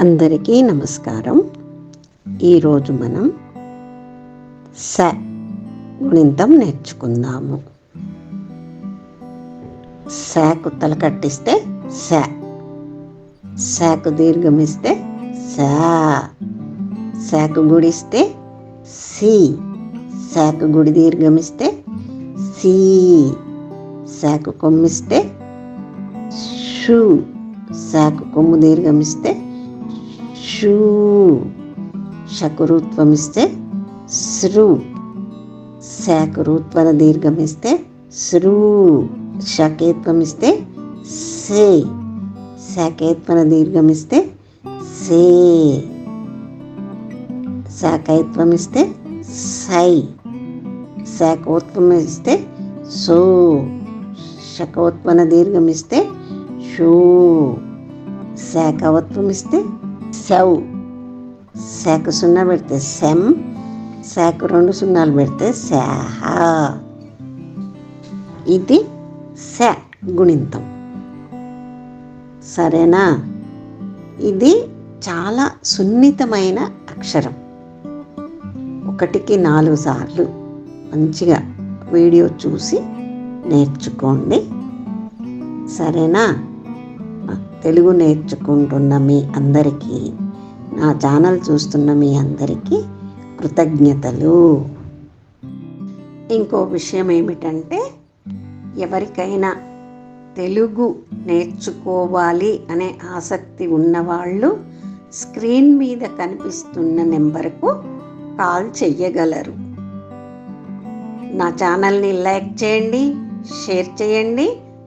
అందరికీ నమస్కారం. ఈరోజు మనం స గుణింతం నేర్చుకుందాము. శాకు తల కట్టిస్తే స. శాకు దీర్ఘమిస్తే సా. శాకు గుడిస్తే సి. శాకు గుడి దీర్ఘమిస్తే సి. శాకు కొమ్మిస్తే షూ. శాకు కొమ్ము దీర్ఘమిస్తే షూ శకురూత్వమిస్తే దీర్ఘం ఇస్తే శ్రు శకేత్వం ఇస్తే సే శాకేత్వన దీర్ఘమిస్తే సే శాకైత్వం ఇస్తే సై శాకోత్వమిస్తే సో శకోత్వన దీర్ఘమిస్తే షూ శాఖవత్వం ఇస్తే సెవ్ శాఖ సున్నా పెడితే సెమ్ శాఖ రెండు సున్నాలు పెడితే శాహ ఇది శ గుణింతం సరేనా ఇది చాలా సున్నితమైన అక్షరం ఒకటికి నాలుగు సార్లు మంచిగా వీడియో చూసి నేర్చుకోండి సరేనా తెలుగు నేర్చుకుంటున్న మీ అందరికీ నా ఛానల్ చూస్తున్న మీ అందరికీ కృతజ్ఞతలు. ఇంకో విషయం ఏమిటంటే ఎవరికైనా తెలుగు నేర్చుకోవాలి అనే ఆసక్తి ఉన్నవాళ్ళు స్క్రీన్ మీద కనిపిస్తున్న నెంబర్కు కాల్ చెయ్యగలరు. నా ఛానల్ని లైక్ చేయండి షేర్ చేయండి.